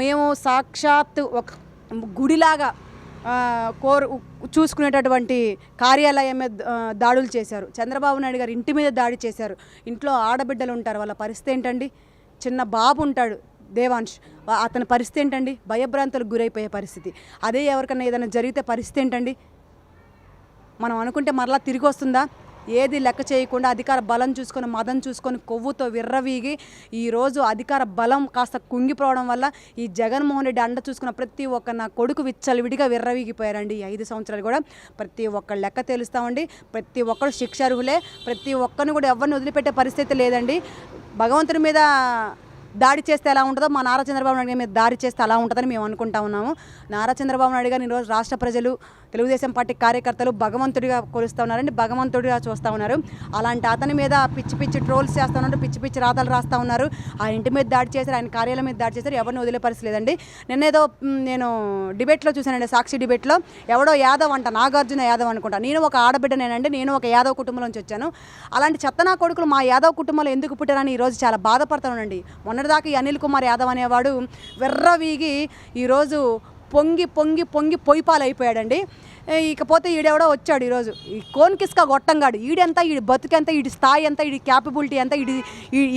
మేము సాక్షాత్ ఒక గుడిలాగా కోరు చూసుకునేటటువంటి కార్యాలయం మీద దాడులు చేశారు. చంద్రబాబు నాయుడు గారు ఇంటి మీద దాడి చేశారు. ఇంట్లో ఆడబిడ్డలు ఉంటారు. వాళ్ళ పరిస్థితి ఏంటండి? చిన్న బాబు ఉంటాడు దేవాన్ష్ అతని పరిస్థితి ఏంటండి? భయభ్రాంతులకు గురైపోయే పరిస్థితి. అదే ఎవరికైనా ఏదైనా జరిగితే పరిస్థితి ఏంటండి? మనం అనుకుంటే మరలా తిరిగి వస్తుందా? ఏది లెక్క చేయకుండా అధికార బలం చూసుకొని మదం చూసుకొని కొవ్వుతో విర్రవీగి ఈరోజు అధికార బలం కాస్త కుంగిపోవడం వల్ల ఈ జగన్మోహన్ రెడ్డి అండ చూసుకున్న ప్రతి ఒక్క నా కొడుకు విచ్చలవిడిగా విర్రవీగిపోయారండి ఈ ఐదు సంవత్సరాలు కూడా. ప్రతి ఒక్క లెక్క తెలుస్తామండి. ప్రతి ఒక్కరు శిక్షార్హులే. ప్రతి ఒక్కరిని కూడా ఎవరిని వదిలిపెట్టే పరిస్థితి లేదండి. భగవంతుని మీద దాడి చేస్తే ఎలా ఉంటుందో మా నారా చంద్రబాబు నాయుడు మీద దాడి చేస్తే అలా ఉంటుందని మేము అనుకుంటా ఉన్నాము. నారా చంద్రబాబు నాయుడు గారు ఈరోజు రాష్ట్ర ప్రజలు తెలుగుదేశం పార్టీ కార్యకర్తలు భగవంతుడిగా కొలుస్తూ ఉన్నారండి భగవంతుడిగా చూస్తూ ఉన్నారు. అలాంటి అతని మీద పిచ్చి పిచ్చి ట్రోల్స్ చేస్తూ ఉన్నారు పిచ్చి పిచ్చి రాతలు రాస్తూ ఉన్నారు. ఆ ఇంటి మీద దాడి చేశారు ఆయన కార్యాలయం మీద దాడి చేశారు ఎవరిని వదిలే పరిస్థితి లేదండి నిన్నేదో నేను డిబేట్లో చూశానండి సాక్షి డిబేట్లో. ఎవడో యాదవ్ అంట నాగార్జున యాదవ్ అనుకుంటా. నేను ఒక ఆడబిడ్డనేనండి నేను ఒక యాదవ్ కుటుంబం నుంచి వచ్చాను. అలాంటి చెత్తనా కొడుకులు మా యాదవ్ కుటుంబంలో ఎందుకు పుట్టారని ఈరోజు చాలా బాధపడుతున్నానండి మొన్నటిదాకా ఈ అనిల్ కుమార్ యాదవ్ అనేవాడు వెర్రవీగి ఈరోజు పొంగి పొంగి పొంగి పొయ్యిపాలు అయిపోయాడండి ఇకపోతే ఈడెవడో వచ్చాడు ఈరోజు. ఈ కోన్ కిస్కా గొట్టంగాడు ఈడెంత ఈడి బతుకెంత ఈడి స్థాయి ఎంత ఈడి క్యాపబిలిటీ ఎంత ఈడి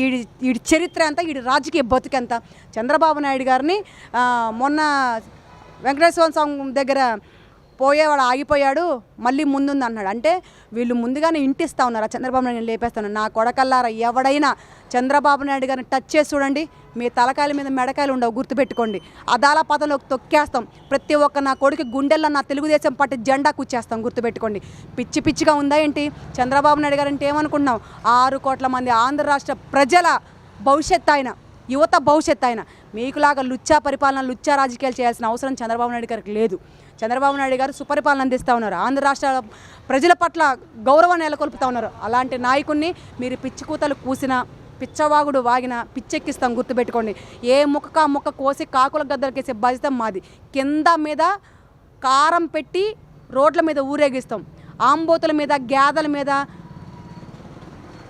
ఈడి ఈడి చరిత్ర ఎంత ఈడి రాజకీయ బతుకెంత? చంద్రబాబు నాయుడు గారిని మొన్న వెంకటేశ్వర స్వామి దగ్గర పోయేవాడు ఆగిపోయాడు మళ్ళీ ముందుంది అన్నాడు అంటే వీళ్ళు ముందుగానే ఇంటిస్తా ఉన్నారు. చంద్రబాబు నాయుడు లేపేస్తాను. నా కొడకల్లారా ఎవడైనా చంద్రబాబు నాయుడు గారిని టచ్ చేసి చూడండి. మీ తలకాయల మీద మెడకాయలు ఉండవు గుర్తుపెట్టుకోండి. అదాల పదంలోకి తొక్కేస్తాం. ప్రతి ఒక్క నా కొడుకు గుండెల్లో నా తెలుగుదేశం పార్టీ జెండా కూర్చేస్తాం గుర్తుపెట్టుకోండి. పిచ్చి పిచ్చిగా ఉందా ఏంటి? చంద్రబాబు నాయుడు గారు అంటే ఏమనుకుంటున్నాం ఆరు కోట్ల మంది ఆంధ్ర రాష్ట్ర ప్రజల భవిష్యత్ ఆయన. యువత భవిష్యత్ ఆయన మీకులాగా లుచ్చా పరిపాలన లుచ్చా రాజకీయాలు చేయాల్సిన అవసరం చంద్రబాబు నాయుడు గారికి లేదు. చంద్రబాబు నాయుడు గారు సుపరిపాలన అందిస్తూ ఉన్నారు. ఆంధ్ర రాష్ట్ర ప్రజల పట్ల గౌరవం నెలకొల్పుతా ఉన్నారు. అలాంటి నాయకుడిని మీరు పిచ్చి కూతలు కూసినా పిచ్చవాగుడు వాగిన పిచ్చెక్కిస్తాం గుర్తుపెట్టుకోండి. ఏ ముక్కక ముక్క కోసి కాకుల గద్దలకేసే బాధ్యత మాది. కింద మీద కారం పెట్టి రోడ్ల మీద ఊరేగిస్తాం. ఆంబోతుల మీద గ్యాదల మీద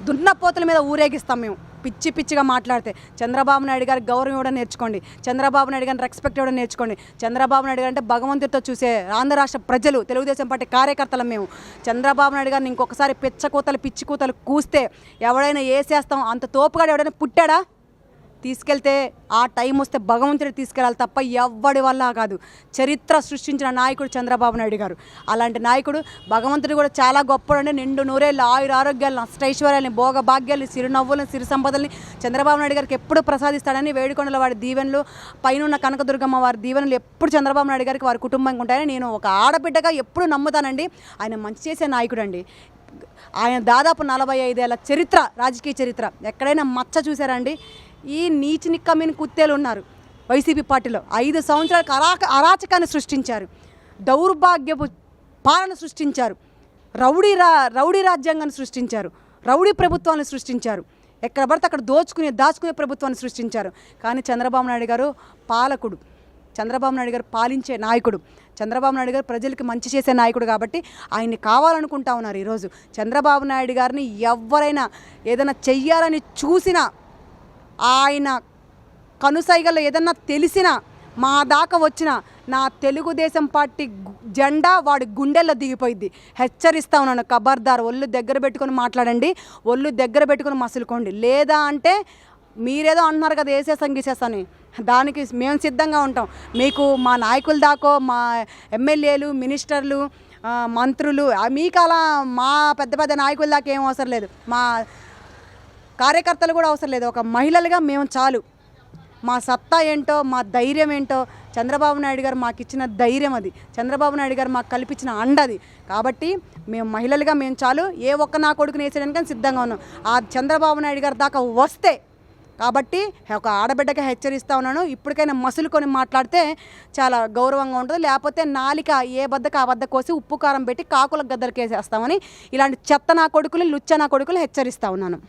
దున్నపోతుల మీద ఊరేగిస్తాం మేము. పిచ్చి పిచ్చిగా మాట్లాడితే చంద్రబాబు నాయుడు గారి గౌరవం ఇవ్వడం నేర్చుకోండి. చంద్రబాబు నాయుడు గారిని రెస్పెక్ట్ ఇవ్వడం నేర్చుకోండి. చంద్రబాబు నాయుడు గారు అంటే భగవంతుడితో చూసే ఆంధ్ర రాష్ట్ర ప్రజలు తెలుగుదేశం పార్టీ కార్యకర్తలం మేము. చంద్రబాబు నాయుడు గారిని ఇంకొకసారి పిచ్చ కూతలు పిచ్చి కూతలు కూస్తే ఎవడైనా వేసేస్తాం అంత తోపుగాడు ఎవడైనా పుట్టాడా? తీసుకెళ్తే ఆ టైం వస్తే భగవంతుడు తీసుకెళ్ళాలి తప్ప ఎవ్వడి వల్ల కాదు. చరిత్ర సృష్టించిన నాయకుడు చంద్రబాబు నాయుడు గారు. అలాంటి నాయకుడు భగవంతుడు కూడా చాలా గొప్పడండి నిండు నూరేళ్ళు ఆయుర ఆరోగ్యాలను అష్టైశ్వర్యాలని భోగ భాగ్యాలని సిరి సంపదల్ని చంద్రబాబు నాయుడు గారికి ఎప్పుడు ప్రసాదిస్తాడని వేడుకొండల వారి దీవెనలు పైన కనకదుర్గమ్మ వారి దీవెనలు ఎప్పుడు చంద్రబాబు నాయుడు గారికి వారి కుటుంబంగా ఉంటాయని నేను ఒక ఆడబిడ్డగా ఎప్పుడు నమ్ముతానండి. ఆయన మంచి చేసే నాయకుడు అండి ఆయన దాదాపు నలభై ఐదేళ్ళ చరిత్ర రాజకీయ చరిత్ర. ఎక్కడైనా మచ్చ చూసారండి ఈ నీచి నిక్కమైన కుత్తేలు ఉన్నారు. వైసీపీ పార్టీలో ఐదు సంవత్సరాలకు అరాక అరాచకాన్ని సృష్టించారు. దౌర్భాగ్యపు పాలన సృష్టించారు. రౌడీ రా రౌడీ రాజ్యాంగాన్ని సృష్టించారు. రౌడీ ప్రభుత్వాన్ని సృష్టించారు. ఎక్కడ పడితే అక్కడ దోచుకునే దాచుకునే ప్రభుత్వాన్ని సృష్టించారు. కానీ చంద్రబాబు నాయుడు గారు పాలకుడు. చంద్రబాబు నాయుడు గారు పాలించే నాయకుడు. చంద్రబాబు నాయుడు గారు ప్రజలకి మంచి చేసే నాయకుడు కాబట్టి ఆయన్ని కావాలనుకుంటా ఉన్నారు ఈరోజు. చంద్రబాబు నాయుడు గారిని ఎవరైనా ఏదైనా చెయ్యాలని చూసినా ఆయన కనుసైగలు ఏదన్నా తెలిసినా మా దాకా వచ్చిన నా తెలుగుదేశం పార్టీ జెండా వాడి గుండెల్లో దిగిపోయింది హెచ్చరిస్తా ఉన్నాను ఖబర్దార్ ఒళ్ళు దగ్గర పెట్టుకొని మాట్లాడండి ఒళ్ళు దగ్గర పెట్టుకొని మసులుకోండి. లేదా అంటే మీరేదో అంటున్నారు కదా వేసేసాం గీసేస్తాని దానికి మేము సిద్ధంగా ఉంటాం. మీకు మా నాయకుల దాకో మా ఎమ్మెల్యేలు మినిస్టర్లు మంత్రులు మీకు అలా మా పెద్ద పెద్ద నాయకుల దాకా ఏం అవసరం లేదు. మా కార్యకర్తలు కూడా అవసరం లేదు. ఒక మహిళలుగా మేము చాలు. మా సత్తా ఏంటో మా ధైర్యం ఏంటో చంద్రబాబు నాయుడు గారు మాకు ఇచ్చిన ధైర్యం అది. చంద్రబాబు నాయుడు గారు మాకు కల్పించిన అండది కాబట్టి మేము మహిళలుగా మేము చాలు. ఏ ఒక్క నా కొడుకుని వేసేయడానికి సిద్ధంగా ఉన్నాం. ఆ చంద్రబాబు నాయుడు గారు దాకా వస్తే కాబట్టి ఒక ఆడబిడ్డగా హెచ్చరిస్తూ ఉన్నాను. ఇప్పటికైనా మసులుకొని మాట్లాడితే చాలా గౌరవంగా ఉంటుంది. లేకపోతే నాలిక ఏ బద్దకు ఆ బద్ద కోసి ఉప్పు కారం పెట్టి కాకుల గద్దలకేసేస్తామని ఇలాంటి చెత్త నా కొడుకులు లుచ్చ నా కొడుకులు హెచ్చరిస్తూ ఉన్నాను.